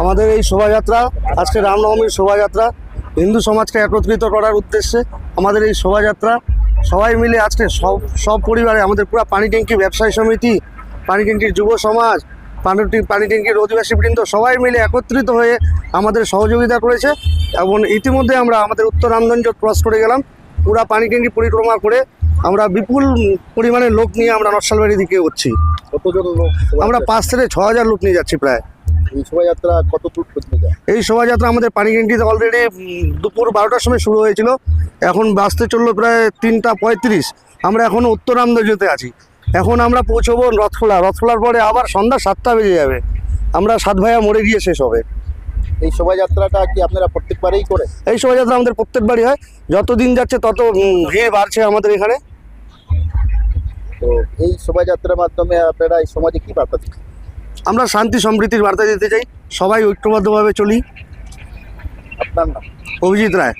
আমাদের এই শোভাযাত্রা আজকে রামনবমীর শোভাযাত্রা হিন্দু সমাজকে একত্রিত করার উদ্দেশ্যে আমাদের এই শোভাযাত্রা। সবাই মিলে আজকে সব সব পরিবারে আমাদের পুরো পানি ট্যাঙ্কি ব্যবসায়ী সমিতি পানি ট্যাঙ্কির যুব সমাজ পানি পানি ট্যাঙ্কির অধিবাসী বৃন্দ সবাই মিলে একত্রিত হয়ে আমাদের সহযোগিতা করেছে এবং ইতিমধ্যে আমরা আমাদের উত্তর রামগঞ্জ ক্রস করে গেলাম। পুরা পানি ট্যাঙ্কি পরিক্রমা করে আমরা বিপুল পরিমাণে লোক নিয়ে আমরা নকশালবাড়ির দিকে হচ্ছি। লোক? আমরা পাঁচ থেকে ছ হাজার লোক নিয়ে যাচ্ছি প্রায়। এই শোভাযাত্রা কত দূর পর্যন্ত যায়? এই শোভাযাত্রা আমাদের পানিগ্যাংটিতে অলরেডি দুপুর বারোটার সময় শুরু হয়েছিল। এখন বাসতে চলল প্রায় তিনটা পঁয়ত্রিশ। আমরা এখনও উত্তর রামদজতে আছি। এখন আমরা পৌঁছবো রথখোলা। রথখোলার পরে আবার সন্ধ্যা সাতটা বেজে যাবে। আমরা সাত ভাইয়া মরে গিয়ে শেষ হবে। এই শোভাযাত্রাটা কি আপনারা প্রত্যেকবারেই করে? এই শোভাযাত্রা আমাদের প্রত্যেকবারই হয়। যত দিন যাচ্ছে তত ভিড় বাড়ছে আমাদের এখানে। তো এই শোভাযাত্রার মাধ্যমে আপনারা এই সমাজে কি বার্তা দিচ্ছেন? আমরা শান্তি সমৃদ্ধির বার্তা দিতে চাই। সবাই ঐক্যবদ্ধভাবে চলি। অভিজিৎ রায়।